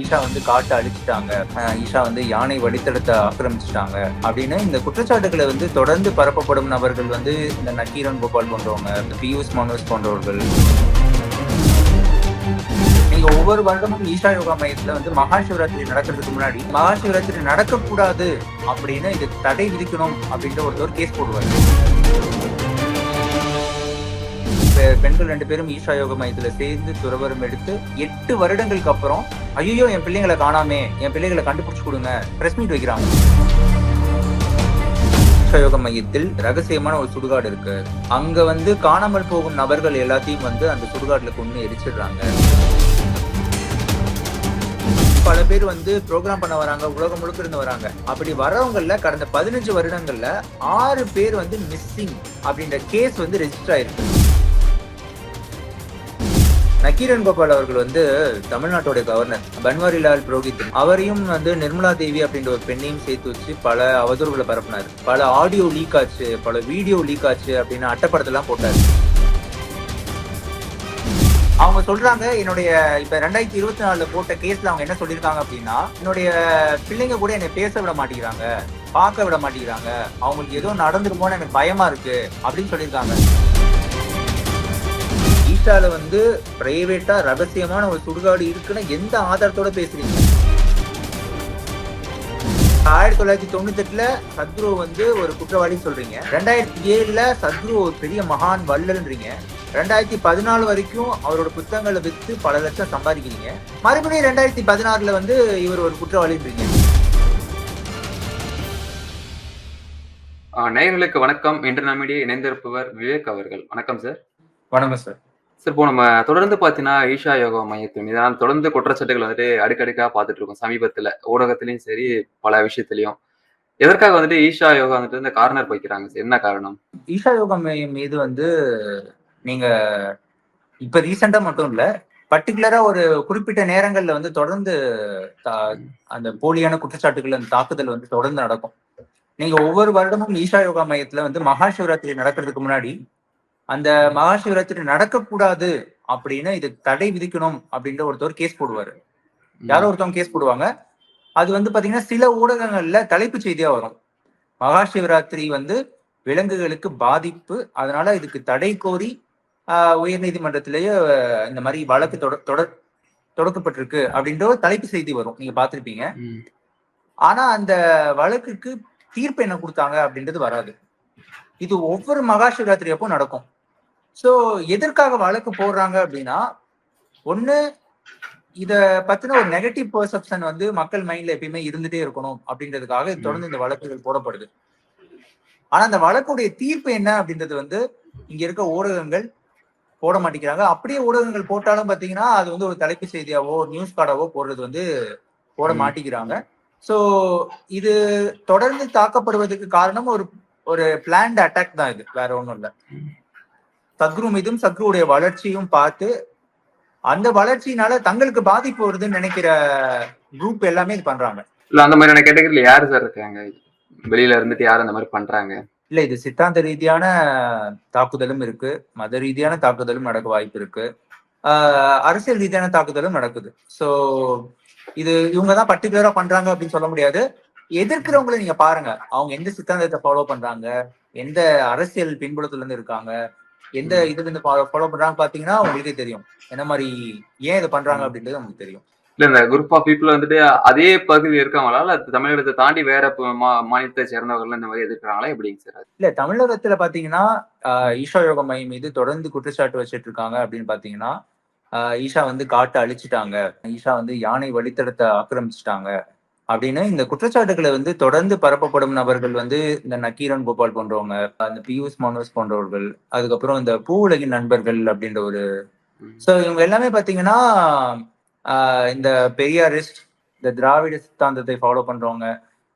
ஈஷா வந்து காட்டை அழிச்சிட்டாங்க ஈஷா வந்து யானை வழித்தடத்தை ஆக்கிரமிச்சிட்டாங்க அப்படின்னு இந்த குற்றச்சாட்டுகளை வந்து தொடர்ந்து பரப்பப்படும் நபர்கள் வந்து இந்த நக்கீரன் கோபால் போன்றவங்க இந்த பியூஷ் மனோஜ் போன்றவர்கள். நீங்க ஒவ்வொரு வருடமும் ஈஷா யோகா மையத்துல வந்து மகா சிவராத்திரி நடக்கிறதுக்கு முன்னாடி மகா சிவராத்திரி நடக்கக்கூடாது அப்படின்னு இது தடை விதிக்கணும் அப்படின்ற ஒருத்தர் கேஸ் போடுவாரு. பெண்கள் ரெண்டு பேரும் ஈஷா யோக மையத்துல சேர்ந்து துறவரம் எடுத்து எட்டு வருடங்களுக்கு அப்புறம் ஐயோ என் பிள்ளைங்களை காணாமே என் பிள்ளைங்களை கண்டுபிடிச்சு கொடுங்க பிரஸ் மீட் வைக்கிறாங்க. ஈஷா யோக மையத்தில் ரகசியமான ஒரு சுடுகாடு இருக்கு. அங்க வந்து காணாமல் போகும் நபர்கள் எல்லாத்தையும் வந்து அந்த சுடுகாட்டுல கொண்டு எரிச்சிடுறாங்க. பல பேர் வந்து ப்ரோக்ராம் பண்ண வராங்க உலகம் முழுக்க இருந்து வராங்க. அப்படி வரவங்கல்ல கடந்த பதினஞ்சு வருடங்கள்ல ஆறு பேர் வந்து மிஸ்ஸிங் அப்படின்ற கேஸ் வந்து ரெஜிஸ்டர் ஆயிருக்கு. நக்கீரன் கோபால் அவர்கள் வந்து தமிழ்நாட்டோட கவர்னர் பன்வாரிலால் புரோஹித். அவரையும் வந்து நிர்மலா தேவி அப்படின்ற ஒரு பெண்ணையும் சேர்த்து வச்சு பல அவதூறுகளை பரப்பினார். பல ஆடியோ லீக் ஆச்சு பல வீடியோ லீக் ஆச்சு அப்படின்னு அட்டப்படத்தெல்லாம் போட்டாரு. அவங்க சொல்றாங்க என்னுடைய இப்ப ரெண்டாயிரத்தி இருபத்தி நாலுல போட்ட கேஸ்ல அவங்க என்ன சொல்லியிருக்காங்க அப்படின்னா என்னுடைய பிள்ளைங்க கூட என்னை பேச விட மாட்டேங்கிறாங்க பார்க்க விட மாட்டேங்கிறாங்க அவங்களுக்கு ஏதோ நடந்துருமோன்னு எனக்கு பயமா இருக்கு அப்படின்னு சொல்லியிருக்காங்க. ஈஷால வந்து பிரைவேட்டா ரகசியமான ஒரு சுடுகாடு இருக்குன்னு எந்த ஆதாரத்தோட பேசுறீங்க? ஆயிரத்தி தொள்ளாயிரத்தி தொண்ணூத்தி எட்டுல சத்ரு வந்து ஒரு குற்றவாளி சொல்றீங்க. ரெண்டாயிரத்தி ஏழுல சத்ரு ஒரு பெரிய மகான் வள்ளல்ன்றீங்க. ரெண்டாயிரத்தி பதினாலு வரைக்கும் அவரோட புத்தகங்களை வித்து பல லட்சம் சம்பாதிக்கிறீங்க. மறுபடியும் ரெண்டாயிரத்தி பதினாறுல வந்து இவர் ஒரு குற்றவாளின்றீங்க. நேயர்களுக்கு வணக்கம். இன்று நம்மிடையே இணைந்திருப்பவர் விவேக் அவர்கள். வணக்கம் சார். வணக்கம் சார். சார் இப்போ நம்ம தொடர்ந்து பார்த்தீங்கன்னா ஈஷா யோகா மையத்தின் மீதான தொடர்ந்து குற்றச்சாட்டுகள் வந்துட்டு அடுக்கடுக்காக பார்த்துட்டு இருக்கோம். சமீபத்துல ஊடகத்திலையும் சரி பல விஷயத்திலையும். எதற்காக வந்துட்டு ஈஷா யோகா வந்துட்டு இந்த கார்னர் வைக்கிறாங்க சார் என்ன காரணம்? ஈஷா யோகா மையம் மீது வந்து நீங்க இப்ப ரீசெண்டா மட்டும் இல்ல பர்டிகுலரா ஒரு குறிப்பிட்ட நேரங்கள்ல வந்து தொடர்ந்து தா- அந்த போலியான குற்றச்சாட்டுகள் அந்த தாக்குதல் வந்து தொடர்ந்து நடக்கும். நீங்க ஒவ்வொரு வருடமும் ஈஷா யோகா மையத்துல வந்து மகா சிவராத்திரி நடக்கிறதுக்கு முன்னாடி அந்த மகா சிவராத்திரி நடக்கக்கூடாது அப்படின்னு இது தடை விதிக்கணும் அப்படின்ற ஒருத்தர் கேஸ் போடுவாரு. யாரோ ஒருத்தவங்க கேஸ் போடுவாங்க. அது வந்து பாத்தீங்கன்னா சில ஊடகங்கள்ல தலைப்புச் செய்தியா வரும். மகா சிவராத்திரி வந்து விலங்குகளுக்கு பாதிப்பு அதனால இதுக்கு தடை கோரி ஆஹ், உயர்நீதிமன்றத்திலேயே ஆஹ், இந்த மாதிரி வழக்கு தொட தொடர் தொடக்கப்பட்டிருக்கு அப்படின்ற ஒரு தலைப்பு செய்தி வரும். நீங்க பார்த்திருப்பீங்க. ம். ஆனா அந்த வழக்குக்கு தீர்ப்பு என்ன கொடுத்தாங்க அப்படின்றது வராது. இது ஒவ்வொரு மகா சிவராத்திரி அப்போ நடக்கும். சோ எதற்காக வழக்கு போடுறாங்க அப்படின்னா ஒண்ணு இத பத்தின ஒரு நெகட்டிவ் பெர்செப்ஷன் வந்து மக்கள் மைண்ட்ல எப்பயுமே இருந்துட்டே இருக்கணும் அப்படின்றதுக்காக இது தொடர்ந்து இந்த வழக்குகள் போடப்படுது. ஆனா அந்த வழக்குடைய தீர்ப்பு என்ன அப்படின்றது வந்து இங்க இருக்க ஊடகங்கள் போட மாட்டேங்கிறாங்க. அப்படியே ஊடகங்கள் போட்டாலும் பாத்தீங்கன்னா அது வந்து ஒரு தலைப்பு செய்தியாவோ நியூஸ் கார்டாவோ போடுறது வந்து போட. மாட்டேங்கிறாங்க. சோ இது தொடர்ந்து தாக்கப்படுவதற்கு காரணம் ஒரு ஒரு பிளான்ட் அட்டாக் தான் இது. வேற ஒண்ணும் இல்ல. சத்ரு மீதும் சத்ருவுடைய வளர்ச்சியும் பார்த்து அந்த வளர்ச்சியினால தங்களுக்கு பாதிப்பு வருதுன்னு நினைக்கிற குரூப் எல்லாமே இது பண்றாங்க. இல்ல அந்த மாதிரியான கேட்டகரியில யாரு சார் இருக்காங்க? வெளியில இருந்துட்டு யார் அந்த மாதிரி பண்றாங்க? இல்ல இது சித்தாந்த ரீதியான தாக்குதலும் இருக்கு. மத ரீதியான தாக்குதலும் நடக்க வாய்ப்பு இருக்கு. அரசியல் ரீதியான தாக்குதலும் நடக்குது. சோ இது இவங்க தான் பர்டிகுலரா பண்றாங்க அப்படின்னு சொல்ல முடியாது. எதிர்க்கிறவங்களை நீங்க பாருங்க. அவங்க எந்த சித்தாந்தத்தை ஃபாலோ பண்றாங்க? எந்த அரசியல் பின்புலத்துல இருந்து இருக்காங்க? எந்த இதுல இருந்து ஃபாலோ பண்றாங்க பாத்தீங்கன்னா உங்களுக்கே தெரியும். என்ன மாதிரி ஏன் இதை பண்றாங்க அப்படின்றது உங்களுக்கு தெரியும். இல்ல இந்த குரூப் ஆஃப் பீப்புள் வந்துட்டு அதே பகுதியில் இருக்காங்களா? இல்ல தமிழகத்தை தாண்டி வேற மா- மாநிலத்தை சேர்ந்தவர்கள் இந்த மாதிரி எதிர்க்கிறாங்களா? எப்படிங்க சார்? இல்ல தமிழகத்துல பாத்தீங்கன்னா ஈஷா யோக மையம் மீது தொடர்ந்து குற்றச்சாட்டு வச்சிட்டு இருக்காங்க அப்படின்னு பாத்தீங்கன்னா ஈஷா வந்து காட்டை அழிச்சிட்டாங்க. ஈஷா வந்து யானை வழித்தடத்தை ஆக்கிரமிச்சிட்டாங்க. அப்படின்னு இந்த குற்றச்சாட்டுகளை வந்து தொடர்ந்து பரப்பப்படும் நபர்கள் வந்து இந்த நக்கீரன் கோபால் போன்றவங்க அந்த பியூஷ் மனோஜ் போன்றவர்கள் அதுக்கப்புறம் இந்த பூ உலகின் நண்பர்கள் அப்படின்ற ஒரு. சோ இவங்க எல்லாமே பாத்தீங்கன்னா ஆஹ் இந்த பெரியாரிஸ்ட் இந்த திராவிட சித்தாந்தத்தை ஃபாலோ பண்றவங்க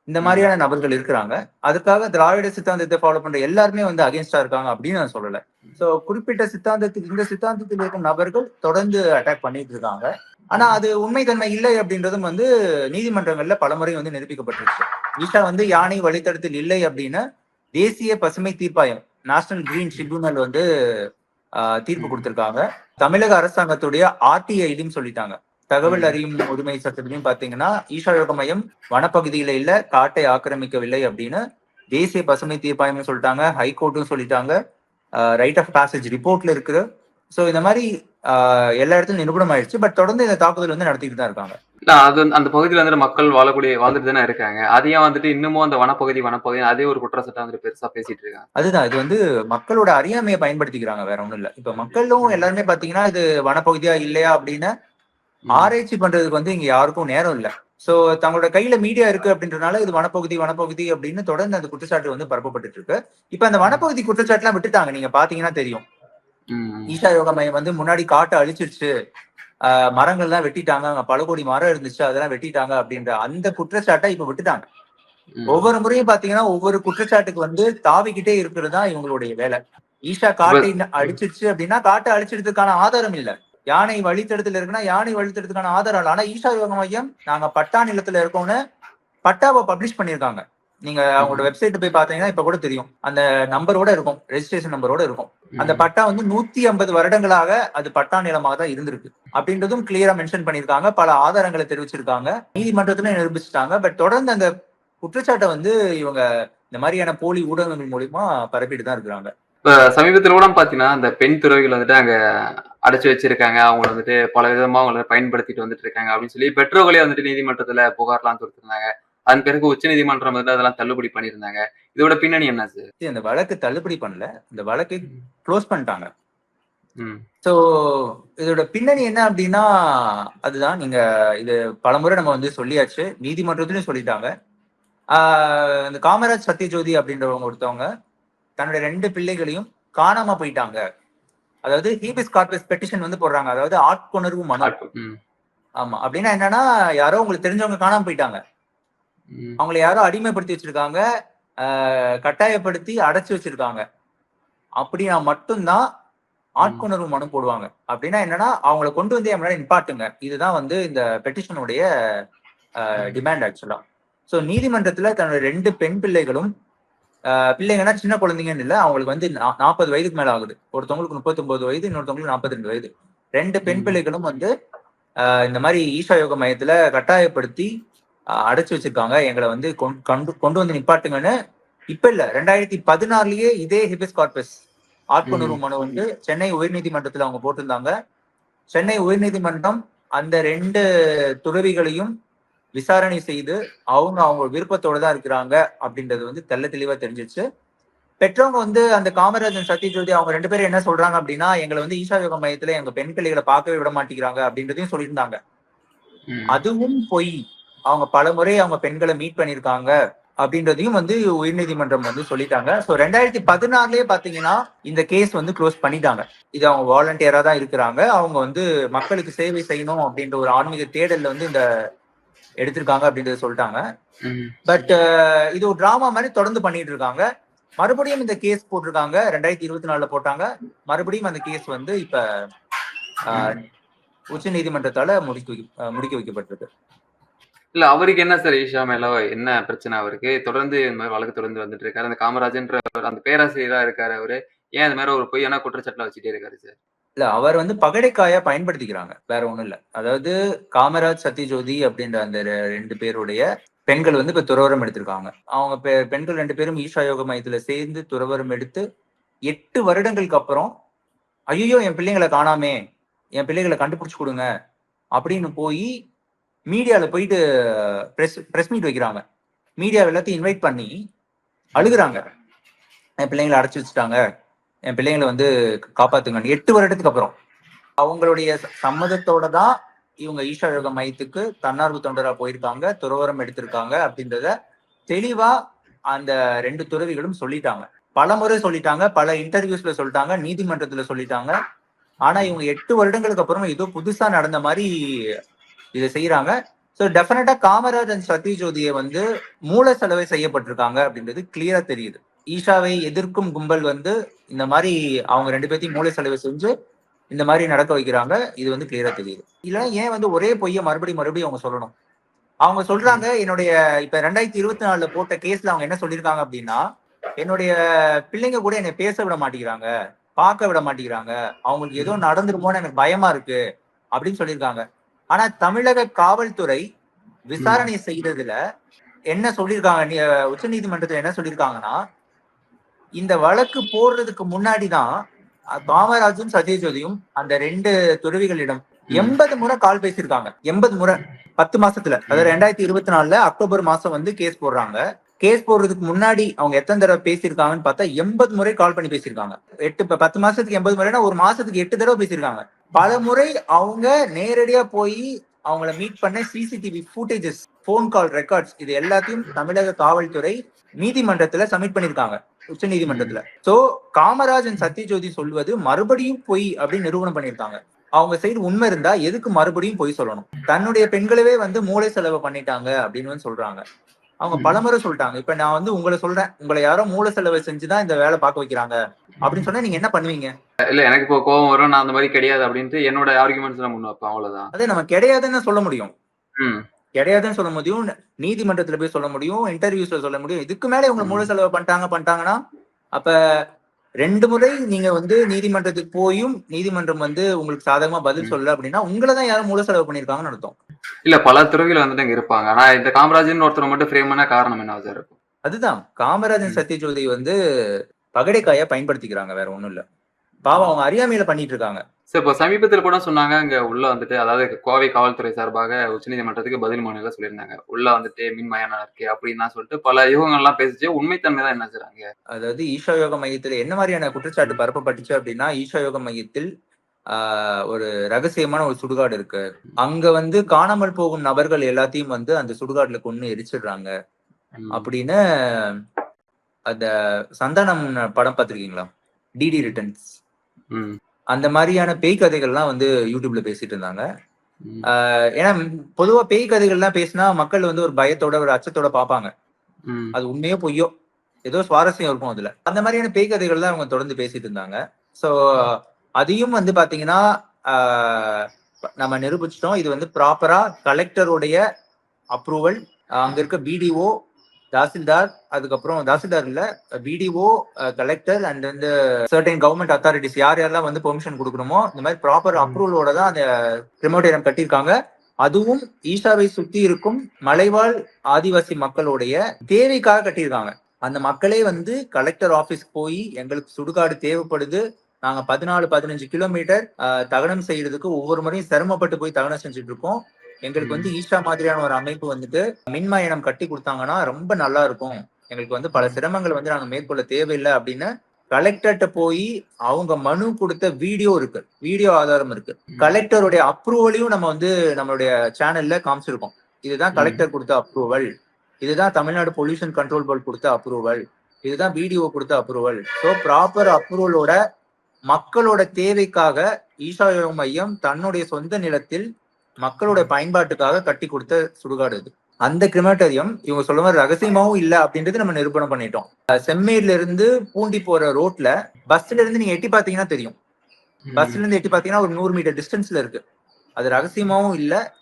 இந்த மாதிரியான நபர்கள் இருக்கிறாங்க. அதுக்காக திராவிட சித்தாந்தத்தை ஃபாலோ பண்ற எல்லாருமே வந்து அகேன்ஸ்டா இருக்காங்க அப்படின்னு நான் சொல்லல. சோ குறிப்பிட்ட சித்தாந்தத்துக்கு இந்த சித்தாந்தத்தில் இருக்கும் நபர்கள் தொடர்ந்து அட்டாக் பண்ணிட்டு இருக்காங்க. ஆனா அது உண்மைத்தன்மை இல்லை அப்படின்றதும் வந்து நீதிமன்றங்கள்ல பலமுறை வந்து நிரூபிக்கப்பட்டிருக்கு. ஈஷா வந்து யானை வழித்தடத்தில் இல்லை அப்படின்னு தேசிய பசுமை தீர்ப்பாயம் நேஷனல் கிரீன் ட்ரிபியூனல் வந்து தீர்ப்பு கொடுத்திருக்காங்க. தமிழக அரசாங்கத்துடைய ஆர்டிஐலையும் சொல்லிட்டாங்க. தகவல். அறியும் உரிமை சட்டத்திலையும் பாத்தீங்கன்னா ஈஷா யோக மையம் வனப்பகுதியில இல்ல காட்டை ஆக்கிரமிக்கவில்லை அப்படின்னு தேசிய பசுமை தீர்ப்பாயமும் சொல்லிட்டாங்க ஹைகோர்ட்டும் சொல்லிட்டாங்க. ரைட் ஆஃப் பாசேஜ் ரிப்போர்ட்ல இருக்குது. ஸோ இந்த மாதிரி எல்லா இடத்துலயும் நிரூபணம் ஆயிடுச்சு பட் தொடர்ந்து இந்த தாக்குதல் வந்து நடத்திட்டு தான் இருக்காங்க. அது வந்து- அந்த பகுதியில வந்துட்டு மக்கள் வாழக்கூடிய வாழ்ந்துட்டு தானே இருக்காங்க. அதையே வந்துட்டு இன்னமும் அந்த வனப்பகுதி வனப்பகுதி அதே ஒரு குற்றச்சாட்டை வந்துட்டு பெருசா பேசிட்டு இருக்காங்க. அதுதான். இது வந்து மக்களோட அறியாமையை பயன்படுத்திக்கிறாங்க. வேற ஒண்ணும் இல்ல. இப்ப மக்களும் எல்லாருமே பாத்தீங்கன்னா இது வனப்பகுதியா இல்லையா அப்படின்னு. ஆராய்ச்சி பண்றதுக்கு வந்து இங்க யாருக்கும் நேரம் இல்ல. சோ தங்களோட கையில மீடியா இருக்கு அப்படின்றனால இது வனப்பகுதி வனப்பகுதி அப்படின்னு தொடர்ந்து அந்த குற்றச்சாட்டு வந்து பரப்பப்பட்டு இருக்கு. இப்ப அந்த வனப்பகுதி குற்றச்சாட்டு எல்லாம் விட்டுட்டாங்க. நீங்க பாத்தீங்கன்னா தெரியும். ஈஷா யோகா மையம் வந்து முன்னாடி காட்டை அழிச்சிருச்சு. மரங்கள் எல்லாம் வெட்டிட்டாங்க. அங்க பல கோடி மரம் இருந்துச்சு. அதெல்லாம் வெட்டிட்டாங்க அப்படின்ற அந்த குற்றச்சாட்டை இப்ப விட்டுட்டாங்க. ஒவ்வொரு முறையும் பாத்தீங்கன்னா ஒவ்வொரு குற்றச்சாட்டுக்கு வந்து தாவிக்கிட்டே இருக்கிறது தான் இவங்களுடைய வேலை. ஈஷா காட்டை அழிச்சிருச்சு அப்படின்னா காட்டை அழிச்சிடுறதுக்கான ஆதாரம் இல்ல. யானை வழித்தடத்துல இருக்குன்னா யானை வழித்தடத்துக்கான ஆதாரம் இல்ல. ஆனா ஈஷா யோக மையம் நாங்க பட்டா நிலத்துல இருக்கோம்னு பட்டாவை பப்ளிஷ் பண்ணிருக்காங்க நீங்க அவங்களோட வெப்சைட் போய் பாத்தீங்கன்னா இப்ப கூட தெரியும். அந்த நம்பரோட இருக்கும். ரெஜிஸ்ட்ரேஷன் நம்பரோட இருக்கும். அந்த பட்டா வந்து நூத்தி ஐம்பது வருடங்களாக அது பட்டா நிலமாக தான் இருந்திருக்கு. அப்படின்றதும் கிளியரா மென்ஷன் பண்ணிருக்காங்க பல ஆதாரங்களை தெரிவிச்சிருக்காங்க. நீதிமன்றத்துல நிரூபிச்சிட்டாங்க. பட் தொடர்ந்து அந்த குற்றச்சாட்டை வந்து இவங்க இந்த மாதிரியான போலி ஊடகங்கள் மூலியமா பரப்பிட்டு தான் இருக்கிறாங்க. இப்ப சமீபத்துல கூட பாத்தீங்கன்னா அந்த பெண் துறவிகள் வந்துட்டு அங்க அடைச்சு வச்சிருக்காங்க. அவங்க வந்துட்டு பல விதமா அவங்கள பயன்படுத்திட்டு வந்துட்டு இருக்காங்க அப்படின்னு சொல்லி பெற்றோர்களே வந்துட்டு நீதிமன்றத்துல புகார்லாம் கொடுத்திருந்தாங்க. அதன் பிறகு உச்ச நீதிமன்றம் வந்து அதெல்லாம் தள்ளுபடி பண்ணியிருந்தாங்க. இதோட பின்னணி என்ன சார்? அந்த வழக்கு தள்ளுபடி பண்ணல. இந்த வழக்கை க்ளோஸ் பண்ணிட்டாங்க. ம். ஸோ இதோட பின்னணி என்ன அப்படின்னா அதுதான் நீங்க இது பலமுறை நம்ம வந்து சொல்லியாச்சு. நீதிமன்றத்திலையும் சொல்லிட்டாங்க. இந்த காமராஜ் சத்யஜோதி அப்படின்றவங்க ஒருத்தவங்க தன்னுடைய ரெண்டு பிள்ளைகளையும் காணாம போயிட்டாங்க. அதாவது ஹீபிஸ் கார்பஸ் பெட்டிஷன் வந்து போடுறாங்க. அதாவது ஆட்கொணர்வு மனு. ஆமா. அப்படின்னா என்னன்னா யாரோ உங்களுக்கு தெரிஞ்சவங்க காணாம போயிட்டாங்க. அவங்கள யாரோ அடிமைப்படுத்தி வச்சிருக்காங்க கட்டாயப்படுத்தி அடைச்சு வச்சிருக்காங்க. அப்படின்னா மட்டும்தான் ஆட்கொணர்வு மனு போடுவாங்க. அப்படின்னா என்னன்னா அவங்கள கொண்டு வந்து என் நிப்பாட்டுங்க. இதுதான் வந்து இந்த பெட்டிஷனுடைய டிமாண்ட் ஆக்சுவலா ஸோ நீதிமன்றத்துல தன்னோட ரெண்டு பெண் பிள்ளைகளும் பிள்ளைங்கன்னா சின்ன குழந்தைங்கன்னு இல்லை அவங்களுக்கு வந்து நாற்பது வயதுக்கு மேல ஆகுது. ஒருத்தவங்களுக்கு முப்பத்தொன்பது வயது இன்னொருத்தவங்களுக்கு நாற்பத்தி ரெண்டு வயது. ரெண்டு பெண். பிள்ளைகளும் வந்து இந்த மாதிரி ஈஷா யோக மையத்துல கட்டாயப்படுத்தி அடைச்சு வச்சிருக்காங்க. எங்களை வந்து கொண்டு கொண்டு வந்து நிப்பாட்டுங்கன்னு இப்ப இல்ல. ரெண்டாயிரத்தி பதினாறுலயே இதே ஹிபிஸ் கார்பஸ் ஆட்கொணர்வு மனு வந்து சென்னை உயர்நீதிமன்றத்துல அவங்க போட்டிருந்தாங்க. சென்னை உயர்நீதிமன்றம் அந்த ரெண்டு துறவிகளையும் விசாரணை செய்து அவங்க அவங்க விருப்பத்தோட தான் இருக்கிறாங்க அப்படின்றது வந்து தெள்ள தெளிவா தெரிஞ்சிச்சு. பெற்றவங்க வந்து அந்த காமராஜன் சத்யஜோதி அவங்க ரெண்டு பேரும் என்ன சொல்றாங்க அப்படின்னா எங்களை வந்து ஈஷா யோக மையத்துல எங்க பெண் பிள்ளைகளை பார்க்கவே விட மாட்டேங்கிறாங்க அப்படின்றதையும் சொல்லியிருந்தாங்க. அதுவும் பொய். அவங்க பலமுறை அவங்க பெண்களை மீட் பண்ணிருக்காங்க அப்படின்றதையும் வந்து உயர்நீதிமன்றம் வந்து சொல்லிட்டாங்க. ஸோ ரெண்டாயிரத்தி பதினாறுலயே பாத்தீங்கன்னா இந்த கேஸ் வந்து க்ளோஸ் பண்ணிட்டாங்க. இது அவங்க வாலண்டியரா தான் இருக்கிறாங்க. அவங்க வந்து மக்களுக்கு சேவை செய்யணும் அப்படின்ற ஒரு ஆன்மீக தேடல்ல வந்து இந்த எடுத்திருக்காங்க அப்படின்றத சொல்லிட்டாங்க. பட் இது ஒரு டிராமா மாதிரி தொடர்ந்து பண்ணிட்டு இருக்காங்க. மறுபடியும் இந்த கேஸ் போட்டிருக்காங்க. ரெண்டாயிரத்தி இருபத்தி நாலுல போட்டாங்க. மறுபடியும் அந்த கேஸ் வந்து இப்ப உச்ச நீதிமன்றத்தால முடிக்க முடிக்க வைக்கப்பட்டிருக்கு. இல்ல அவருக்கு என்ன சார் ஈஷா மேல என்ன பிரச்சனை அவருக்கு? தொடர்ந்து இந்த மாதிரி வழக்கு தொடர்ந்து வந்துட்டு இருக்காரு. அந்த காமராஜன்ற அந்த பேராசிரியரா இருக்காரு அவரு. ஏன் இந்த மாதிரி ஒரு பொய்யான குற்றச்சாட்டுல வச்சுட்டே இருக்காரு சார்? இல்ல அவர் வந்து பகடைக்காய பயன்படுத்திக்கிறாங்க. வேற ஒண்ணும் இல்ல. அதாவது காமராஜ் சத்யஜோதி அப்படின்ற அந்த ரெண்டு பேருடைய பெண்கள் வந்து இப்ப துறவரம் எடுத்திருக்காங்க. அவங்க பெ- பெண்கள் ரெண்டு பேரும் ஈஷா யோக மையத்துல சேர்ந்து துறவரம் எடுத்து எட்டு வருடங்களுக்கு அப்புறம் ஐயோ என் பிள்ளைங்களை காணாமே. என் பிள்ளைகளை கண்டுபிடிச்சு கொடுங்க. அப்படின்னு போய் மீடியாவில் போயிட்டு ப்ரெஸ் ப்ரெஸ் மீட் வைக்கிறாங்க. மீடியா எல்லாத்தையும் இன்வைட் பண்ணி அழுகுறாங்க. என் பிள்ளைங்களை அடைச்சி வச்சுட்டாங்க. என் பிள்ளைங்களை வந்து காப்பாத்துங்க எட்டு வருடத்துக்கு அப்புறம். அவங்களுடைய சம்மதத்தோட தான் இவங்க ஈஷா மையத்துக்கு தன்னார்வ தொண்டரா போயிருக்காங்க. துறவரம் எடுத்திருக்காங்க அப்படின்றத தெளிவா அந்த ரெண்டு துறவிகளும் சொல்லிட்டாங்க. பல முறை சொல்லிட்டாங்க. பல இன்டர்வியூஸ்ல சொல்லிட்டாங்க. நீதிமன்றத்துல சொல்லிட்டாங்க. ஆனா இவங்க எட்டு வருடங்களுக்கு அப்புறம் ஏதோ புதுசா நடந்த மாதிரி இதை செய்யறாங்க ஸோ டெஃபினட்டா காமராஜ் அண்ட் சத்யஜோதியை வந்து மூல செலவை செய்யப்பட்டிருக்காங்க அப்படின்றது கிளியரா தெரியுது. ஈஷாவை எதிர்க்கும் கும்பல் வந்து இந்த மாதிரி அவங்க ரெண்டு பேர்த்தையும் மூளை செலவு செஞ்சு இந்த மாதிரி நடக்க வைக்கிறாங்க. இது வந்து கிளியரா தெரியுது. இல்ல ஏன் வந்து ஒரே பொய்ய மறுபடியும் மறுபடியும் அவங்க சொல்லணும்? அவங்க சொல்றாங்க என்னுடைய இப்ப ரெண்டாயிரத்தி இருபத்தி நாலுல போட்ட கேஸ்ல அவங்க என்ன சொல்லியிருக்காங்க அப்படின்னா என்னுடைய பிள்ளைங்க கூட என்னை பேச விட மாட்டேங்கிறாங்க பார்க்க விட மாட்டேங்கிறாங்க. அவங்களுக்கு ஏதோ நடந்துருமோன்னு எனக்கு பயமா இருக்கு அப்படின்னு சொல்லியிருக்காங்க. ஆனா தமிழக காவல்துறை விசாரணை செய்யறதுல என்ன சொல்லியிருக்காங்க? உச்ச நீதிமன்றத்துல என்ன சொல்லியிருக்காங்கன்னா இந்த வழக்கு போடுறதுக்கு முன்னாடிதான் காமராஜும் சத்யஜோதியும் அந்த ரெண்டு துறவிகளிடம் எண்பது முறை கால் பேசியிருக்காங்க. எண்பது முறை. பத்து மாசத்துல. அதாவது ரெண்டாயிரத்தி இருபத்தி நாலுல அக்டோபர் மாசம் வந்து கேஸ் போடுறாங்க. கேஸ் போடுறதுக்கு முன்னாடி அவங்க எத்தனை தடவை பேசியிருக்காங்கன்னு பார்த்தா எண்பது முறை கால் பண்ணி பேசியிருக்காங்க. எட்டு பத்து மாசத்துக்கு எண்பது முறைனா ஒரு மாசத்துக்கு எட்டு தடவை பேசியிருக்காங்க. பல முறை அவங்க நேரடியா போய் அவங்கள மீட் பண்ண CCTV footages phone call records இது எல்லாத்தையும் தமிழக காவல்துறை நீதிமன்றத்துல சப்மிட் பண்ணிருக்காங்க உச்ச நீதிமன்றத்துல. சோ காமராஜன் சத்யஜோதி சொல்வது மறுபடியும் பொய் அப்படின்னு நிரூபணம் பண்ணிருக்காங்க அவங்க சைடு உண்மை இருந்தா எதுக்கு மறுபடியும் பொய் சொல்லணும்? தன்னுடைய பெண்களவே வந்து மூளை செலவு பண்ணிட்டாங்க அப்படின்னு சொல்றாங்க. அவங்க. பலமுறை சொல்லிட்டாங்க. இப்ப நான் வந்து உங்களை சொல்றேன். உங்களை யாரோ மூளை செலவு செஞ்சுதான் இந்த வேலை பார்க்க வைக்கிறாங்க. அப்படின்னு சொன்னா நீங்க என்ன பண்ணுவீங்க? இல்ல எனக்கு இப்போ கோவம் வரும். நான் அந்த மாதிரி கிடையாது அப்படின்ட்டு என்னோட ஆர்குமெண்ட்ஸ் நான் முன் வைப்பேன். அவ்வளவுதான். அதே நம்ம கிடையாதுன்னு சொல்ல முடியும். கிடையாதுன்னு சொல்ல முடியும். நீதிமன்றத்துல போய் சொல்ல முடியும். இன்டர்வியூஸ்ல சொல்ல முடியும். இதுக்கு மேல இவங்க மூல செலவு பண்ணிட்டாங்க பண்ணிட்டாங்கன்னா அப்ப ரெண்டு முறை நீங்க வந்து நீதிமன்றத்துக்கு போயும் நீதிமன்றம் வந்து உங்களுக்கு சாதகமா பதில் சொல்லல அப்படின்னா உங்களை தான் யாரும் மூல செலவு பண்ணிருக்காங்கன்னு அர்த்தம். இல்ல பல துறவிகள் வந்துட்டு இங்க இருப்பாங்க. ஆனா இந்த காமராஜன் ஒருத்தர் மட்டும் ஃப்ரேம் பண்ண காரணம் என்ன இருக்கும் அதுதான். காமராஜன். சத்யஜோதி வந்து பகடைக்காயா பயன்படுத்திக்கிறாங்க வேற ஒண்ணும் இல்ல. பாவம் அவங்க அறியாமையில பண்ணிட்டு இருக்காங்க சார் இப்போ சமீபத்தில் கூட சொன்னாங்க இங்க உள்ள வந்துட்டு அதாவது கோவை காவல்துறை சார்பாக உச்சநீதிமன்றத்துக்கு பதில் மனுல சொல்லியிருந்தாங்க. உள்ள வந்துட்டு மின்மயானம் இருக்கு அப்படின்லாம் சொல்லிட்டு பல யுகங்கள்லாம் பேசிச்சு. உண்மைத்தன்மை தான் என்ன செய்றாங்க? அதாவது ஈஷா யோக மையத்துல என்ன மாதிரியான குற்றச்சாட்டு பரப்பப்பட்டுச்சு அப்படின்னா ஈஷா யோக மையத்தில் ஒரு ரகசியமான ஒரு சுடுகாடு இருக்கு. அங்க வந்து காணாமல் போகும் நபர்கள் எல்லாத்தையும் வந்து அந்த சுடுகாட்டுல கொண்டு எரிச்சிடுறாங்க. அப்படின்னு அந்த சந்தானம் படம் பார்த்திருக்கீங்களா? DD returns. அந்த மாதிரியான பேய் கதைகள்லாம் வந்து யூடியூப்ல பேசிட்டு இருந்தாங்க. ஏன்னா பொதுவா பேய் கதைகள்லாம் பேசினா மக்கள் வந்து ஒரு பயத்தோட ஒரு அச்சத்தோட பார்ப்பாங்க. ம். அது உண்மையோ பொய்யோ ஏதோ சுவாரஸ்யம் இருக்கும் அதுல. அந்த மாதிரியான பேய் கதைகள் தான் அவங்க தொடர்ந்து பேசிட்டு இருந்தாங்க. சோ அதையும் வந்து பாத்தீங்கன்னா நம்ம நிரூபிச்சிட்டோம். இது வந்து ப்ராப்பரா கலெக்டருடைய அப்ரூவல் அங்க இருக்க பிடிஓ தாசில்தார் அதுக்கப்புறம் தாசில்தார் இல்ல பிடிஓ கலெக்டர் அண்ட் வந்து சர்டன் கவர்மெண்ட் அத்தாரிட்டிஸ் யார் யாரெல்லாம் வந்து பெர்மிஷன் கொடுக்கணுமோ இந்த மாதிரி ப்ராப்பர். அப்ரூவலோட தான் அந்த கிரிமோட்டேரியம் கட்டியிருக்காங்க. அதுவும் ஈஷாவை சுத்தி இருக்கும் மலைவாழ் ஆதிவாசி மக்களுடைய தேவைக்காக கட்டியிருக்காங்க. அந்த மக்களே வந்து கலெக்டர் ஆபீஸ் போய் எங்களுக்கு சுடுகாடு தேவைப்படுது. நாங்க பதினாலு பதினஞ்சு கிலோமீட்டர் தகனம் செய்யறதுக்கு ஒவ்வொரு முறையும் சிரமப்பட்டு போய் தகனம் செஞ்சுட்டு இருக்கோம். எங்களுக்கு வந்து ஈஷா மாதிரியான ஒரு அமைப்பு வந்துட்டு மின்மயனம் கட்டி கொடுத்தாங்கன்னா ரொம்ப நல்லா இருக்கும். எங்களுக்கு வந்து பல சிரமங்கள் வந்து நாங்க மேற்கொள்ள தேவையில்லை அப்படின்னு கலெக்டர்கிட்ட போய் அவங்க மனு கொடுத்த வீடியோ இருக்கு. வீடியோ ஆதாரம் இருக்கு. கலெக்டருடைய அப்ரூவலையும் நம்ம வந்து நம்மளுடைய சேனல்ல காமிச்சிருக்கோம். இதுதான். கலெக்டர் கொடுத்த அப்ரூவல் இதுதான் தமிழ்நாடு பொல்யூஷன் கண்ட்ரோல் போர்டு கொடுத்த அப்ரூவல் இதுதான் பிடிஓ கொடுத்த அப்ரூவல் ஸோ ப்ராப்பர் அப்ரூவலோட மக்களோட தேவைக்காக ஈஷா யோக மையம் தன்னுடைய சொந்த நிலத்தில் மக்களோட பயன்பாட்டுக்காக கட்டி கொடுத்த சுடுகாடு இது. அந்த கிரிமேட்டரியம் இவங்க சொல்ல மாதிரி ரகசியமாவும் இல்ல அப்படின்றது நம்ம நிரூபணம் பண்ணிட்டோம். அஹ் செம்மேர்ல இருந்து பூண்டி போற ரோட்ல பஸ்ல இருந்து நீங்க எட்டி பாத்தீங்கன்னா தெரியும். பஸ்ல இருந்து எட்டி பாத்தீங்கன்னா ஒரு நூறு மீட்டர் டிஸ்டன்ஸ்ல இருக்கு. அது ரகசியமாவும் இல்ல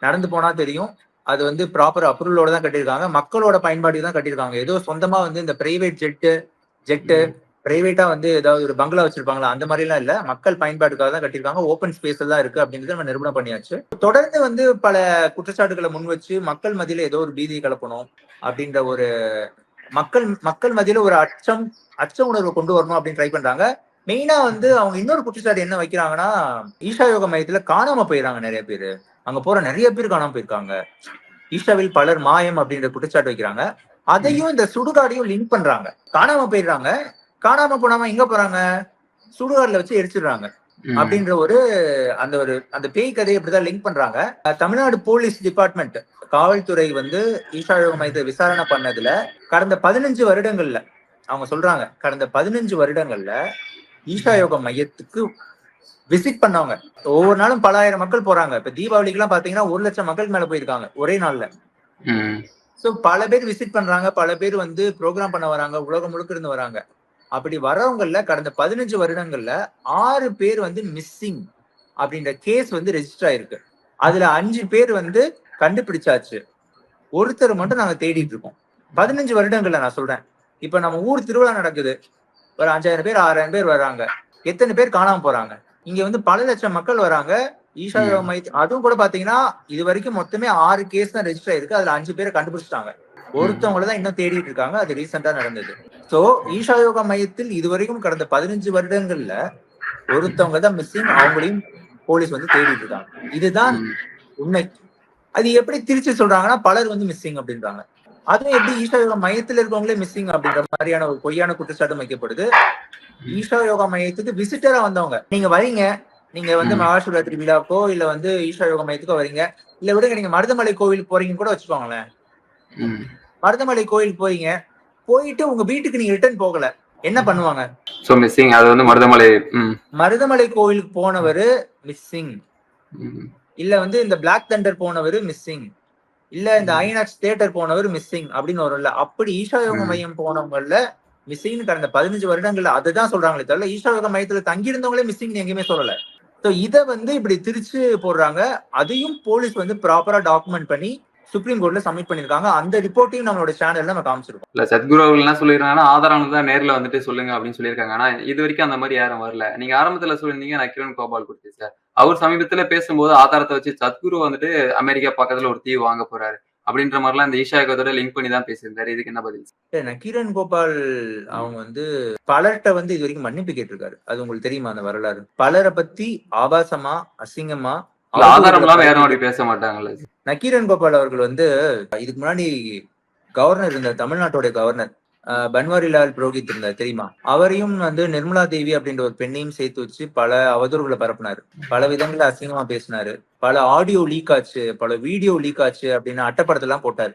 நடந்து போனா தெரியும். அது வந்து ப்ராப்பர் அப்ரூவலோட தான் கட்டியிருக்காங்க. மக்களோட பயன்பாட்டுக்கு தான் கட்டியிருக்காங்க. ஏதோ சொந்தமா வந்து இந்த பிரைவேட் ஜெட்டு ஜெட்டு பிரைவேட்டா வந்து ஏதாவது ஒரு பங்களா வச்சிருப்பாங்களா? அந்த மாதிரி எல்லாம் இல்ல. மக்கள் பயன்பாட்டுக்காக தான் கட்டியிருக்காங்க. ஓப்பன் ஸ்பேஸ் தான் இருக்கு அப்படின்றத நம்ம நிரூபணம் பண்ணியாச்சு. தொடர்ந்து வந்து பல குற்றச்சாட்டுகளை முன் வச்சு மக்கள் மத்தியில ஏதோ ஒரு பீதியை கலப்பணும் அப்படின்ற ஒரு மக்கள் மக்கள் மத்தியில ஒரு அச்சம் அச்ச உணர்வை கொண்டு வரணும் அப்படின்னு ட்ரை பண்றாங்க. மெயினா வந்து அவங்க இன்னொரு குற்றச்சாட்டு என்ன வைக்கிறாங்கன்னா ஈஷா யோக மையத்துல காணாம போயிடுறாங்க நிறைய பேர். அங்க போற நிறைய பேர் காணாம போயிருக்காங்க. ஈஷாவில் பலர் மாயம் அப்படின்ற குற்றச்சாட்டு வைக்கிறாங்க. அதையும் இந்த சுடுகாடையும் லிங்க் பண்றாங்க. காணாம போயிடுறாங்க. காணாம போனாம எங்க போறாங்க சுடுகாடுல வச்சு எரிச்சிடுறாங்க. அப்படின்ற ஒரு அந்த ஒரு அந்த பேய் கதையை இப்படிதான் லிங்க் பண்றாங்க. தமிழ்நாடு போலீஸ் டிபார்ட்மெண்ட் காவல்துறை வந்து ஈஷா யோக மையத்தை விசாரணை பண்ணதுல கடந்த பதினஞ்சு வருடங்கள்ல அவங்க சொல்றாங்க கடந்த பதினஞ்சு வருடங்கள்ல ஈஷா யோக மையத்துக்கு விசிட் பண்ணவங்க. ஒவ்வொரு நாளும் பல ஆயிரம் மக்கள் போறாங்க. இப்ப தீபாவளிக்கு எல்லாம் பாத்தீங்கன்னா ஒரு லட்சம் மக்கள் மேல போயிருக்காங்க ஒரே நாள்ல. சோ பல பேர் விசிட் பண்றாங்க பல பேர் வந்து ப்ரோக்ராம் பண்ண வராங்க உலகம் முழுக்க இருந்து வராங்க. அப்படி வரவங்கல்ல கடந்த பதினஞ்சு வருடங்கள்ல ஆறு பேர் வந்து மிஸ்ஸிங் அப்படின்ற கேஸ் வந்து ரெஜிஸ்டர் ஆயிருக்கு. அதுல அஞ்சு பேர் வந்து கண்டுபிடிச்சாச்சு. ஒருத்தர் மட்டும் நாங்க தேடிட்டு இருக்கோம். பதினஞ்சு வருடங்கள்ல நான் சொல்றேன். இப்ப நம்ம ஊர் திருவிழா நடக்குது. ஒரு அஞ்சாயிரம் பேர் ஆறாயிரம் பேர் வராங்க எத்தனை பேர் காணாம போறாங்க? இங்க வந்து பல லட்சம் மக்கள் வராங்க. ஈஷா ம். யோகா மையத்தில் அதுவும் கூட பாத்தீங்கன்னா இது வரைக்கும் மொத்தமே ஆறு கேஸ் தான் ரெஜிஸ்டர் ஆயிருக்கு. அதுல அஞ்சு பேரை கண்டுபிடிச்சிட்டாங்க. ஒருத்தவங்கள தான் இன்னும் தேடிட்டு இருக்காங்க. அது ரீசெண்டா நடந்தது. சோ ஈஷா யோகா மையத்தில் இதுவரைக்கும் கடந்த பதினஞ்சு வருடங்கள்ல ஒருத்தவங்க தான் மிஸ்ஸிங் அவங்களையும் போலீஸ் வந்து தேடிட்டு இருக்காங்க. இதுதான். உண்மை. அது எப்படி திருச்சி சொல்றாங்கன்னா பலர் வந்து மிஸ்ஸிங் அப்படின்றாங்க. அதுவும் எப்படி ஈஷா யோகா மையத்துல இருக்கவங்களே மிஸ்ஸிங் அப்படின்ற மாதிரியான ஒரு பொய்யான குற்றச்சாட்டு வைக்கப்படுது. ஈஷா யோகா மையத்துக்கு விசிட்டரா வந்தவங்க. நீங்க வரீங்க. நீங்க வந்து. மகாசிவராத்திரி விழாக்கோ இல்ல வந்து ஈஷா யோகா மையத்துக்கோ வரீங்க. இல்ல விடுங்க நீங்க மருதமலை கோவிலுக்கு போறீங்கன்னு கூட வச்சுக்கோங்களேன். மருதமலை கோயிலுக்கு போறீங்க. போயிட்டு உங்க வீட்டுக்கு நீங்க ரிட்டர்ன் போகல என்ன பண்ணுவாங்க சோ மிஸ்ஸிங் அது வந்து மருதமலை. மருதமலை கோவிலுக்கு போனவரு மிஸ்ஸிங். இல்ல வந்து இந்த பிளாக் தண்டர் போனவர் மிஸ்ஸிங் இல்ல இந்த. ஐநாக்ஸ் தியேட்டர் போனவர் மிஸ்ஸிங் அப்படின்னு வரும்ல அப்படி ஈஷா யோக. மையம் போனவங்கல மிஸ்ஸிங் கடந்த பதினஞ்சு வருடங்கள்ல அதுதான் சொல்றாங்களே தவிர ஈஷா யோக மையத்துல தங்கி இருந்தவங்களே மிஸ்ஸிங் எங்கேயுமே சொல்லல இத வந்து இப்படி திரிச்சு போடுறாங்க அதையும் போலீஸ் வந்து ப்ராப்பரா டாக்குமெண்ட் பண்ணி சுப்ரீம் கோர்ட்ல சப்மிட் பண்ணிருக்காங்க. அந்த ரிப்போர்ட்டையும் நம்மளோட சேனல்ல நம்ம காமிச்சிருக்கோம். இல்ல சத்குரு அவர்கள் என்ன சொல்லிருக்காங்கன்னா ஆதாரம் தான் நேர்ல வந்துட்டு சொல்லுங்க அப்படின்னு சொல்லியிருக்காங்க. ஆனா இது வரைக்கும் அந்த மாதிரி யாரும் வரல. நீங்க ஆரம்பத்துல சொல்லியிருந்தீங்க நான் கிரண் கோபால் கொடுத்து சார். அவர் சமீபத்துல பேசும்போது ஆதாரத்தை வச்சு சத்குரு வந்துட்டு அமெரிக்கா பக்கத்துல ஒரு தீவு வாங்க போறாரு அப்படின்ற மாதிரிலாம் இந்த ஈஷா யோகத்தோட லிங்க் பண்ணி தான் பேசியிருந்தாரு. இதுக்கு என்ன பதில்? நக்கீரன் கோபால் அவங்க வந்து பலர்கிட்ட வந்து இது வரைக்கும் மன்னிப்பு கேட்டிருக்காரு. அது உங்களுக்கு தெரியுமா அந்த வரலாறு? பலரை பத்தி ஆபாசமா அசிங்கமா பேச மாட்டாங்கல்ல. நக்கீரன் கோபால் அவர்கள் வந்து இதுக்கு முன்னாடி கவர்னர் இருந்தார் தமிழ்நாட்டுடைய கவர்னர் பன்வாரிலால் புரோஹித் இருந்தார் தெரியுமா? அவரையும் வந்து நிர்மலா தேவி அப்படின்ற ஒரு பெண்ணையும் சேர்த்து வச்சு பல அவதூறுகளை பரப்புனாரு. பல விதங்கள்ல அசிங்கமா பேசினாரு. பல ஆடியோ லீக் ஆச்சு பல வீடியோ லீக் ஆச்சு அப்படின்னு அட்டப்படத்தெல்லாம் போட்டாரு.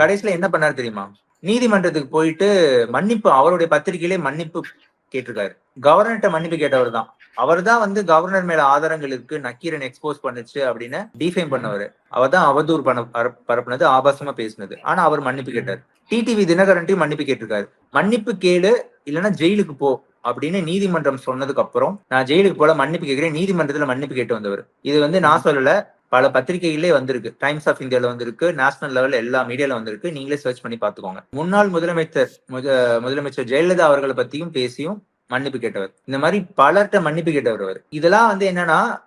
கடைசியில என்ன பண்ணாரு தெரியுமா? நீதிமன்றத்துக்கு போயிட்டு மன்னிப்பு அவருடைய பத்திரிகையிலே மன்னிப்பு கேட்டிருக்காரு. கவர்னர்கிட்ட மன்னிப்பு கேட்டவர் தான் அவர் தான் வந்து கவர்னர் மேல ஆதாரங்கள் இருக்கு நக்கீரன் எக்ஸ்போஸ் பண்ணுச்சு அப்படின்னு டிஃபைன் பண்ணவர். அவர் தான் அவதூறு பண்ண பரப்- பரப்புனது ஆபாசமா பேசினது. ஆனா அவர் மன்னிப்பு கேட்டார். டிடிவி தினகரன்ட்டையும் மன்னிப்பு கேட்டிருக்காரு. மன்னிப்பு கேளு இல்லைன்னா ஜெயிலுக்கு போ அப்படின்னு நீதிமன்றம் சொன்னதுக்கு அப்புறம் நான் ஜெயிலுக்கு போல மன்னிப்பு கேட்கிறேன். நீதிமன்றத்துல மன்னிப்பு கேட்டு வந்தவர். இது வந்து நான் சொல்லல பல பத்திரிகைகளே வந்திருக்கு. டைம்ஸ் ஆஃப் இந்தியாவில் வந்திருக்கு நேஷனல் லெவல்ல எல்லா மீடியால வந்திருக்கு. நீங்களே சர்ச் பண்ணி பாத்துக்கோங்க முன்னாள் முதலமைச்சர் முதலமைச்சர் ஜெயலலிதா அவர்களை பத்தியும் பேசியும் மன்னிப்பு கேட்டவர். இந்த மாதிரி பலர்கிட்ட மன்னிப்பு கேட்டவர் அவர். இதெல்லாம் வந்து என்னன்னா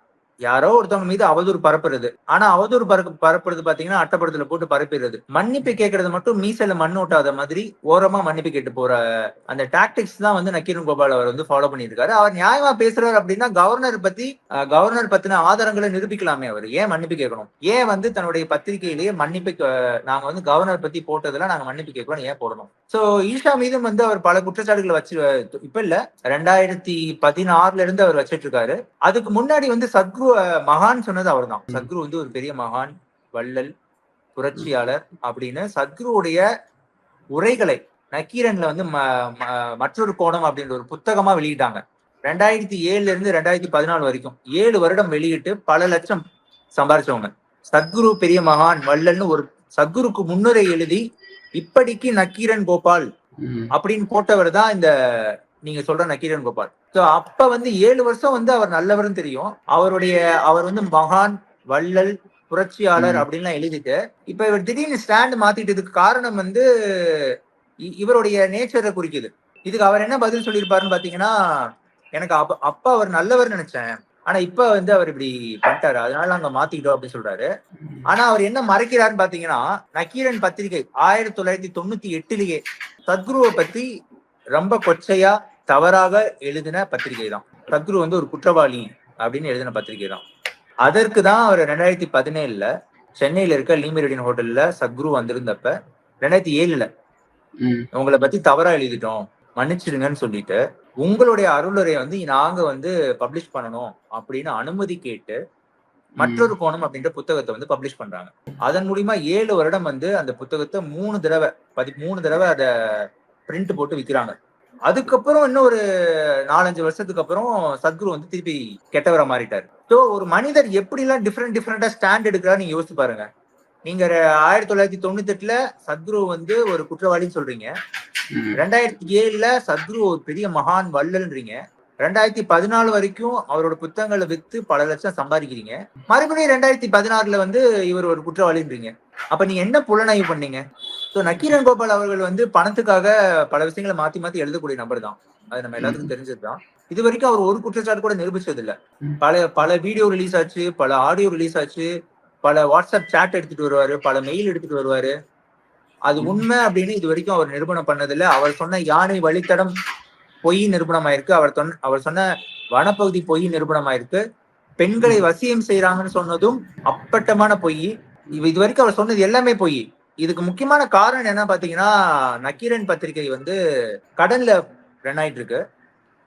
யாரோ ஒருத்தவங்க மீது அவதூறு பரப்புறது. ஆனா அவதூறு பரப்பு பரப்புறது பாத்தீங்கன்னா அட்டப்படத்துல போட்டு பரப்பிடுறது மன்னிப்பு கேட்கறது மட்டும் மீசல மண் ஓட்டாத மாதிரி ஓரமா மன்னிப்பு கேட்டு போற அந்த டாக்டிக்ஸ் தான் வந்து நக்கீரன் கோபால் அவர் வந்து ஃபாலோ பண்ணியிருக்காரு. அவர் நியாயமா பேசுறாரு அப்படின்னா கவர்னர் பத்தி கவர்னர் பத்தின ஆதாரங்களை நிரூபிக்கலாமே அவர். ஏன் மன்னிப்பு கேட்கணும்? ஏன் வந்து தன்னுடைய பத்திரிகையிலேயே மன்னிப்பு நாங்க வந்து கவர்னர் பத்தி போட்டதுல நாங்க மன்னிப்பு கேட்கணும் ஏன் போடணும்? சோ ஈஷா மீதும் வந்து அவர் பல குற்றச்சாட்டுகளை வச்சு இப்ப இல்ல ரெண்டாயிரத்தி பதினாறுல இருந்து அவர் வச்சிட்டு இருக்காரு. அதுக்கு முன்னாடி வந்து சத்குரு மகான் சொன்னது அவர்தான். சத்குரு வந்து ஒரு பெரிய மகான் வள்ளல் புரட்சியாளர் அப்படின்னு. சத்குருவுடைய உரைகளை நக்கீரன்ல வந்து மற்றொரு கோணம் அப்படின்ற ஒரு புத்தகமா வெளியிட்டாங்க. ரெண்டாயிரத்தி ஏழுல இருந்து ரெண்டாயிரத்தி பதினாலு வரைக்கும் ஏழு வருடம் வெளியிட்டு பல லட்சம் சம்பாரிச்சவங்க. சத்குரு பெரிய மகான் வள்ளல்னு ஒரு சத்குருக்கு முன்னுரை எழுதி இப்படிக்கு நக்கீரன் கோபால். அப்படின்னு போட்டவர் தான் இந்த நீங்க சொல்ற நக்கீரன் கோபால். சோ அப்ப வந்து ஏழு வருஷம் வந்து அவர் நல்லவர்னு தெரியும். அவருடைய அவர் வந்து மகான் வள்ளல் புரட்சியாளர். அப்படின்லாம் எழுதிட்டு இப்ப இவர் திடீர்னு ஸ்டாண்ட் மாத்திட்டதுக்கு காரணம் வந்து இவருடைய நேச்சரை குறிக்குது. இதுக்கு அவர் என்ன பதில் சொல்லியிருப்பாருன்னு பாத்தீங்கன்னா எனக்கு அப்ப அப்ப அவர் நல்லவர் நினைச்சேன். ஆனா இப்ப வந்து அவர் இப்படி பண்ணிட்டாரு. அதனால நாங்க மாத்திக்கிட்டோம் அப்படின்னு சொல்றாரு. ஆனா அவர் என்ன மறைக்கிறாருன்னு பாத்தீங்கன்னா நக்கீரன் பத்திரிகை ஆயிரத்தி தொள்ளாயிரத்தி தொண்ணூத்தி எட்டுலயே சத்குருவை பத்தி ரொம்ப கொச்சையா தவறாக எழுதின பத்திரிகை தான். சத்குரு வந்து ஒரு குற்றவாளி அப்படின்னு எழுதின பத்திரிகை தான். அதற்கு தான் அவர் ரெண்டாயிரத்தி பதினேழுல சென்னையில இருக்க லீமிரடின் ஹோட்டல்ல சத்குரு வந்திருந்தப்ப ரெண்டாயிரத்தி ஏழுல. உங்களை பத்தி தவறா எழுதிட்டோம் மன்னிச்சிடுங்கன்னு சொல்லிட்டு உங்களுடைய அருளுரையை வந்து நாங்க வந்து பப்ளிஷ் பண்ணணும் அப்படின்னு அனுமதி கேட்டு மற்றொரு கோணம் அப்படின்ற புத்தகத்தை வந்து பப்ளிஷ் பண்றாங்க. அதன் மூலியமா ஏழு வருடம் வந்து அந்த புத்தகத்தை மூணு தடவை பதி மூணு தடவை அத பிரிண்ட் போட்டு விக்கிறாங்க. அதுக்கப்புறம் இன்னும் ஒரு நாலஞ்சு வருஷத்துக்கு அப்புறம் சத்குரு வந்து திருப்பி கெட்டவரா மாறிட்டாரு. ஸோ ஒரு மனிதர் எப்படி எல்லாம் டிஃப்ரெண்ட் டிஃப்ரெண்டா ஸ்டாண்ட் எடுக்கிறாரு நீங்க யோசிச்சு பாருங்க. நீங்க ஆயிரத்தி தொள்ளாயிரத்தி தொண்ணூத்தி எட்டுல சத்குரு வந்து ஒரு குற்றவாளின்னு சொல்றீங்க. ரெண்டாயிரத்தி ஏழுல சத்குரு ஒரு பெரிய மகான் வள்ளல்ன்றீங்க. ரெண்டாயிரத்தி பதினாலு வரைக்கும் அவரோட புத்தகங்களை வித்து பல லட்சம் சம்பாதிக்கிறீங்க. மறுபடியும் ரெண்டாயிரத்தி பதினாறுல வந்து இவர் ஒரு குற்றவாளின்றீங்க. அப்ப நீங்க என்ன புலனாய்வு பண்ணீங்க? ஸோ நக்கீரன் கோபால் அவர்கள் வந்து பணத்துக்காக பல விஷயங்களை மாத்தி மாத்தி எழுதக்கூடிய நபர் தான். அது நம்ம எல்லாத்துக்கும் தெரிஞ்சதுதான் இது வரைக்கும் அவர் ஒரு குற்றச்சாட்டு கூட நிரூபிச்சது இல்ல பல பல வீடியோ ரிலீஸ் ஆச்சு பல ஆடியோ ரிலீஸ் ஆச்சு பல வாட்ஸ்அப் சாட் எடுத்துட்டு வருவாரு பல மெயில் எடுத்துட்டு வருவாரு. அது உண்மை அப்படின்னு இது வரைக்கும் அவர் நிரூபணம் பண்ணதில்ல. அவர் சொன்ன யானை வழித்தடம் பொய் நிரூபணம் ஆயிருக்கு. அவர் சொன்ன அவர் சொன்ன வனப்பகுதி பொய் நிரூபணம் ஆயிருக்கு. பெண்களை வசியம் செய்யறாங்கன்னு சொன்னதும் அப்பட்டமான பொய். இது வரைக்கும் அவர் சொன்னது எல்லாமே பொய். இதுக்கு முக்கியமான காரணம் என்ன பாத்தீங்கன்னா நக்கீரன் பத்திரிகை வந்து கடன்ல ரன் ஆயிட்டு இருக்கு.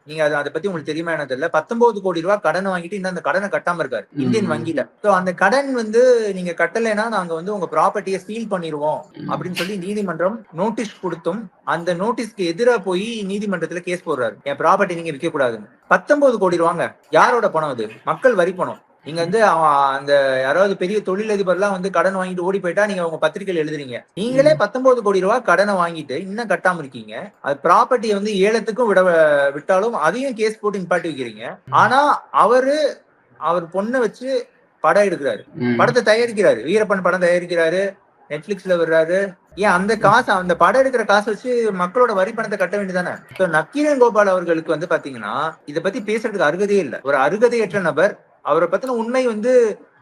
நீங்க அது பத்தி உங்களுக்கு தெரியுமா என்ன தெரியல. பத்தொன்பது கோடி ரூபாய் கடன் வாங்கிட்டு இன்னும் அந்த கடனை கட்டாம இருக்காரு. இந்தியன். வங்கியில. சோ அந்த கடன் வந்து நீங்க கட்டலைன்னா நாங்க வந்து உங்க ப்ராப்பர்ட்டியை சீல் பண்ணிடுவோம் அப்படின்னு சொல்லி நீதிமன்றம் நோட்டீஸ் கொடுத்தும் அந்த நோட்டீஸ்க்கு எதிரா போய் நீதிமன்றத்துல கேஸ் போடுறாரு. என் ப்ராப்பர்ட்டி நீங்க விற்க கூடாதுன்னு பத்தொன்பது கோடி ரூபாங்க. யாரோட பணம் அது? மக்கள் வரி பணம். நீங்க வந்து அவன் அந்த யாராவது பெரிய தொழிலதிபர்லாம் வந்து கடன் வாங்கிட்டு ஓடி போயிட்டா நீங்க உங்க பத்திரிகையில் எழுதுறீங்க. நீங்களே பத்தொன்பது கோடி ரூபாய் கடனை வாங்கிட்டு இன்னும் கட்டாம இருக்கீங்க. அது ப்ராப்பர்ட்டியை வந்து ஏலத்துக்கும் விட விட்டாலும் அதையும் கேஸ் போட்டு நிப்பாட்டி வைக்கிறீங்க. ஆனா அவரு அவர் பொண்ணை வச்சு படம் எடுக்கிறாரு. படத்தை தயாரிக்கிறாரு. வீரப்பன் படம் தயாரிக்கிறாரு. நெட்ஃபிளிக்ஸ்ல வர்றாரு ஏன் அந்த காசு அந்த படம் எடுக்கிற காசை வச்சு மக்களோட வரி பணத்தை கட்ட வேண்டியதானே நக்கீரன் கோபால் அவர்களுக்கு வந்து பாத்தீங்கன்னா இத பத்தி பேசுறதுக்கு அருகதையே இல்ல. ஒரு அருகதையற்ற நபர் அவரை பத்தின உண்மை வந்து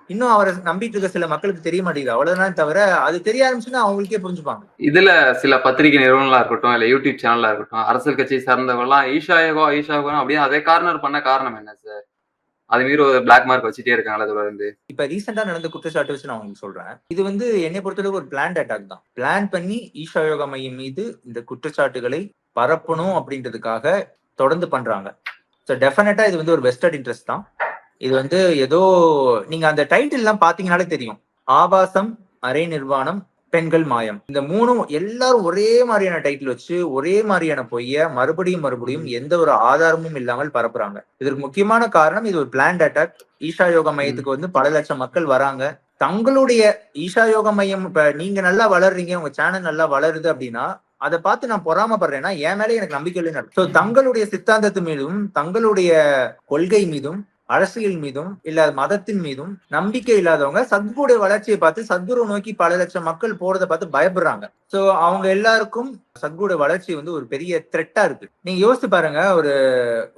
இன்னும் அவரை நம்பிட்டு இருக்க சில மக்களுக்கு தெரிய மாட்டேங்குது. அவ்வளவுதான் தவிர அது தெரிய ஆரம்பிச்சுன்னா அவங்களுக்கே புரிஞ்சுப்பாங்க. இதுல சில பத்திரிகை நிறுவனங்களா இருக்கட்டும் இல்ல யூடியூப் சேனலா இருக்கட்டும் அரசியல் கட்சியை சார்ந்தவங்க எல்லாம் ஈஷா யோகா ஈஷா யோகா அப்படியே அதே கார்னர் பண்ண காரணம் என்ன சார் அது மீறி ஒரு பிளாக் மார்க் வச்சுட்டே இருக்காங்களா தொடர்ந்து இப்ப ரீசெண்டா நடந்த குற்றச்சாட்டு வச்சு நான் உங்களுக்கு சொல்றேன். இது வந்து என்னை பொறுத்தளவுக்கு ஒரு பிளான் அட்டாக் தான். பிளான் பண்ணி ஈஷா யோகா மையம் மீது இந்த குற்றச்சாட்டுகளை பரப்பணும் அப்படின்றதுக்காக தொடர்ந்து பண்றாங்க. ஸோ டெஃபினட்டா இது வந்து ஒரு வெஸ்டர்ட் இன்ட்ரெஸ்ட் தான். இது வந்து ஏதோ நீங்க அந்த டைட்டில் எல்லாம் பாத்தீங்கன்னாலே தெரியும். ஆபாசம் அரை நிர்வாணம் பெண்கள் மாயம். இந்த மூணும் எல்லாரும் ஒரே மாதிரியான டைட்டில் வச்சு ஒரே மாதிரியான பொய்ய மறுபடியும் மறுபடியும் எந்த ஒரு ஆதாரமும் இல்லாமல் பரப்புறாங்க. இதற்கு முக்கியமான காரணம் இது ஒரு பிளான்ட் அட்டாக் ஈஷா யோகா மையத்துக்கு வந்து பல லட்சம் மக்கள் வராங்க. தங்களுடைய ஈஷா யோகா மையம் இப்ப நீங்க நல்லா வளர்றீங்க உங்க சேனல் நல்லா வளருது அப்படின்னா அதை பார்த்து நான் பொறாமப்படுறேன்னா என் மேலே எனக்கு நம்பிக்கை இல்லைன்னு ஸோ தங்களுடைய சித்தாந்தத்து மீதும் தங்களுடைய கொள்கை மீதும் அரசியல் மீதும் இல்ல மதத்தின் மீதும் நம்பிக்கை இல்லாதவங்க சத்குருடைய வளர்ச்சியை பார்த்து சத்குரு நோக்கி பல லட்சம் மக்கள் போறதை பார்த்து பயப்படுறாங்க. சோ அவங்க எல்லாருக்கும் சத்குருடைய வளர்ச்சி வந்து ஒரு பெரிய த்ரெட்டா இருக்கு. நீங்க யோசிச்சு பாருங்க ஒரு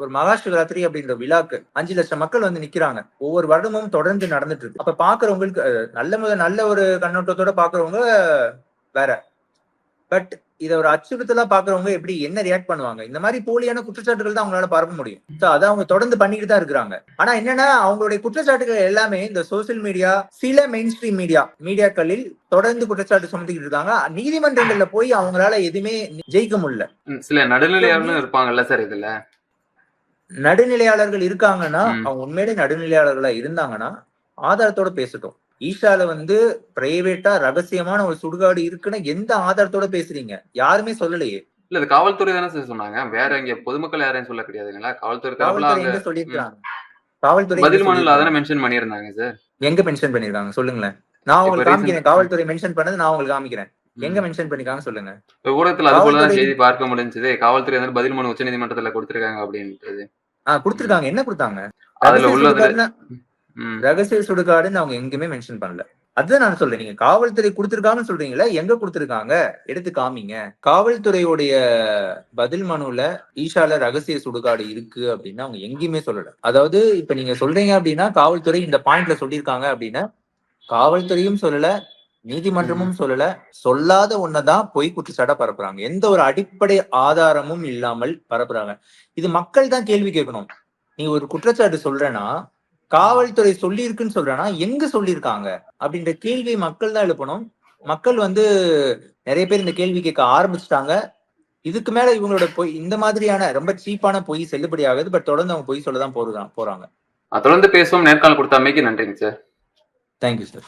ஒரு மகாசிவராத்திரி அப்படின்ற விழாக்கு அஞ்சு லட்சம் மக்கள் வந்து நிக்கிறாங்க. ஒவ்வொரு வருடமும் தொடர்ந்து நடந்துட்டு இருக்கு. அப்ப பாக்குறவங்களுக்கு நல்ல முதல் நல்ல ஒரு கண்ணோட்டத்தோட பாக்குறவங்க வேற. பட் இத ஒரு அச்சுறுத்தலா பாக்குறவங்க எப்படி என்ன ரியாக்ட் பண்ணுவாங்க? இந்த மாதிரி போலியான குற்றச்சாட்டுகள் தான் அவங்களால பரப்ப முடியும். So, அதை அவங்க தொடர்ந்து பண்ணிட்டு தான் இருக்கிறாங்க. ஆனா என்னன்னா அவங்களுடைய குற்றச்சாட்டுகள் எல்லாமே இந்த சோசியல் மீடியா சில மெயின் ஸ்ட்ரீம் மீடியா மீடியாக்களில் தொடர்ந்து குற்றச்சாட்டு சுமத்திக்கிட்டு இருக்காங்க. நீதிமன்றங்கள்ல போய் அவங்களால எதுவுமே ஜெயிக்க முடியல. சில நடுநிலையாளர்களும் இருப்பாங்கல்ல சார் இதுல? நடுநிலையாளர்கள் இருக்காங்கன்னா. அவங்க உண்மையிலே நடுநிலையாளர்களா இருந்தாங்கன்னா ஆதாரத்தோட பேசட்டும். ஈஷால வந்து பிரைவேட்டா ரகசியமான ஒரு சுடுகாடு இருக்குன்னு எந்த ஆதாரத்தோட பேசுறீங்க? யாருமே சொல்லலையே. இல்ல இது காவல்துறை தானே சார் சொன்னாங்க. வேற இங்க பொதுமக்கள் யாரையும் சொல்ல கிடையாதுங்களா? காவல்துறை காவல்துறை சொல்லியிருக்காங்க காவல்துறை பதில் மனுல? அதானே மென்ஷன் பண்ணியிருந்தாங்க சார்? எங்க மென்ஷன் பண்ணிருக்காங்க சொல்லுங்களேன். நான் உங்களுக்கு காமிக்கிறேன். காவல்துறை மென்ஷன் பண்ணது நான் உங்களுக்கு காமிக்கிறேன். எங்க மென்ஷன் பண்ணிருக்காங்க சொல்லுங்க. ஊடகத்துல அது போலதான் செய்தி பார்க்க முடிஞ்சது. காவல்துறை வந்து பதில் மனு உச்ச நீதிமன்றத்துல கொடுத்திருக்காங்க அப்படின்றது. ஆஹ் கொடுத்திருக்காங்க. என்ன கொடுத்தாங்க? அதுல உள்ளது. ரகசிய சுடுகாடுன்னு அவங்க எங்கேயுமே மென்ஷன் பண்ணல. அதுதான் நான் சொல்றேன். நீங்க காவல்துறை கொடுத்திருக்காங்கன்னு சொல்றீங்களா எங்க கொடுத்திருக்காங்க? எடுத்து காமிங்க. காவல்துறையுடைய பதில் மனுல ஈஷால ரகசிய சுடுகாடு இருக்கு அப்படின்னு அவங்க எங்கேயுமே சொல்லல. அதாவது இப்ப நீங்க சொல்றீங்க அப்படின்னா காவல்துறை இந்த பாயிண்ட்ல சொல்லியிருக்காங்க அப்படின்னா காவல்துறையும் சொல்லல நீதிமன்றமும் சொல்லல சொல்லாத ஒன்னதான் பொய் குற்றச்சாட்டா பரப்புறாங்க. எந்த ஒரு அடிப்படை ஆதாரமும் இல்லாமல் பரப்புறாங்க. இது மக்கள் தான் கேள்வி கேட்கணும். நீ ஒரு குற்றச்சாட்டு சொல்றேன்னா காவல்துறை சொல்லியிருக்குன்னு சொல்றேன்னா எங்க சொல்லியிருக்காங்க? அப்படின்ற கேள்வியை மக்கள் தான் எழுப்பணும். மக்கள் வந்து நிறைய பேர் இந்த கேள்வி கேட்க ஆரம்பிச்சிட்டாங்க. இதுக்கு மேல இவங்களோட பொய் இந்த மாதிரியான ரொம்ப சீப்பான பொய் செல்லுபடி ஆகுது. பட் தொடர்ந்து அவங்க பொய் சொல்லதான் போறாங்க. போறாங்க தொடர்ந்து பேசுவோம். நேர்காணல் கொடுத்தமைக்கு நன்றிங்க சார். Thank you sir